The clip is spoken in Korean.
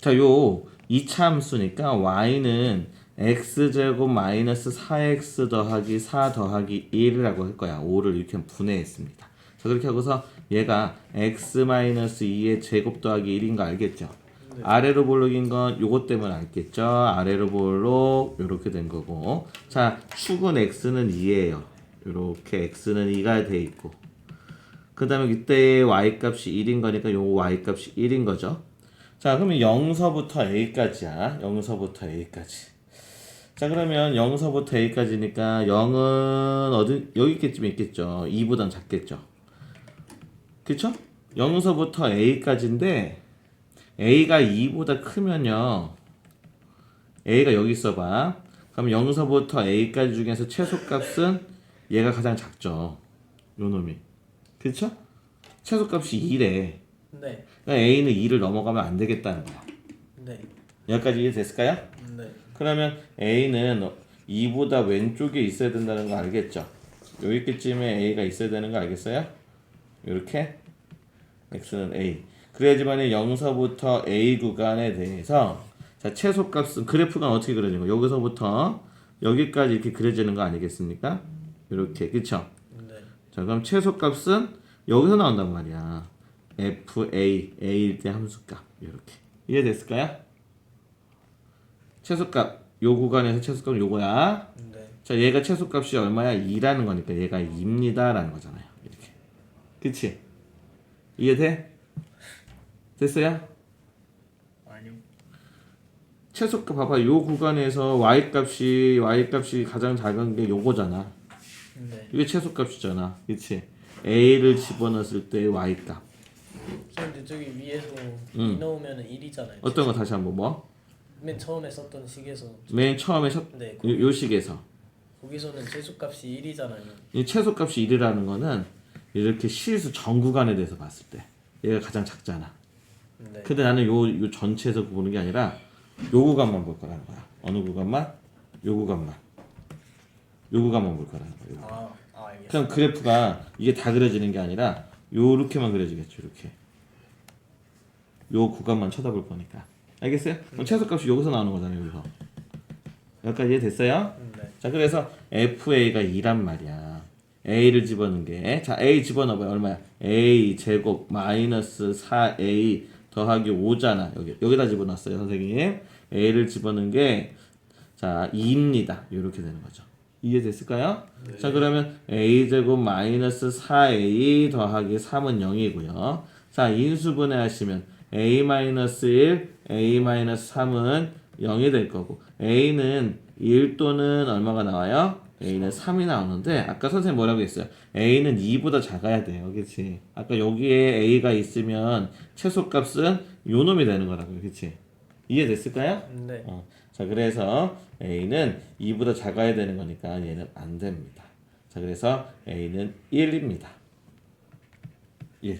자, 요 이차 함수니까 y는 x제곱 마이너스 4x 더하기 4 더하기 1이라고 할 거야. 5를 이렇게 분해했습니다. 자, 그렇게 하고서 얘가 x 마이너스 2의 제곱 더하기 1인 거 알겠죠? 아래로 볼록인 건 요것 때문에 알겠죠? 아래로 볼록 요렇게 된 거고 자, 축은 x는 2예요. 요렇게 x는 2가 돼 있고 그 다음에 이때 y 값이 1인 거니까 요 y 값이 1인 거죠. 자, 그러면 0서부터 a까지야. 0서부터 a까지. 자, 그러면 0서부터 a까지니까 0은 어디 여기쯤에 있겠죠. 2보단 작겠죠. 그쵸? 0서부터 a까지인데 a가 2보다 크면요. a가 여기 있어 봐. 그럼 0서부터 a까지 중에서 최소값은 얘가 가장 작죠. 요 놈이. 그쵸? 최소값이 2래. 네. 그러니까 a는 2를 넘어가면 안 되겠다는 거야. 네. 여기까지 이해됐을까요? 네. 그러면 a는 2보다 왼쪽에 있어야 된다는 거 알겠죠? 여기쯤에 a가 있어야 되는 거 알겠어요? 이렇게 x는 a 그래야지만 0서부터 a 구간에 대해서 자 최소값은 그래프가 어떻게 그려지는 거 여기서부터 여기까지 이렇게 그려지는 거 아니겠습니까? 이렇게 그쵸? 네. 자 그럼 최소값은 여기서 나온단 말이야 fa a일 때 함수값 이렇게 이해됐을까요? 최소값 요 구간에서 최소값은 요거야 네. 자 얘가 최소값이 얼마야? 2라는 거니까 얘가 2입니다 라는 거잖아요 이렇게 그치? 이해돼? 됐어요? 아니요. 최소값 봐봐 요 구간에서 y 값이 y 값이 가장 작은 게 요거잖아 네. 이게 최소값이잖아 그치? a를 집어넣었을 때 y 값 근데 저기 위에서 음. 2 넣으면은 1이잖아요. 어떤 거 다시 한번 뭐? 맨 처음에 썼던 식에서 맨 처음에 첫, 네. 요, 요 식에서 거기서는 최소값이 1이잖아요. 이 최소값이 1이라는 거는 이렇게 실수 전 구간에 대해서 봤을 때 얘가 가장 작잖아 네. 근데 나는 요, 요 전체에서 보는 게 아니라 요 구간만 볼 거라는 거야 어느 구간만? 요 구간만 요 구간만 볼 거라는 거야 아, 아. 그냥 그래프가 이게 다 그려지는 게 아니라 요렇게만 그려지겠죠 이렇게. 요 구간만 쳐다볼 거니까. 알겠어요? 그럼 최소값이 여기서 나오는 거잖아요 여기서. 여기까지 이해됐어요? 네. 자 그래서 FA가 2란 말이야. A를 집어넣은 게자 A 집어넣어봐요. 얼마야? A 제곱 마이너스 4A 더하기 5잖아. 여기 여기다 집어넣었어요 선생님. A를 집어넣은 게자 2입니다. 이렇게 되는 거죠 이해됐을까요? 자 그러면 A 제곱 마이너스 4A 더하기 3은 0이고요 자 인수분해 하시면 A 마이너스 1 A 마이너스 3은 0이 될 거고 A는 1 또는 얼마가 나와요? A는 3이 나오는데 아까 선생님 뭐라고 했어요? A는 2보다 작아야 돼요. 그치? 아까 여기에 A가 있으면 최소값은 요 놈이 되는 거라고요. 그치? 이해됐을까요? 네. 어. 자 그래서 A는 2보다 작아야 되는 거니까 얘는 안 됩니다. 자 그래서 A는 1입니다. 1.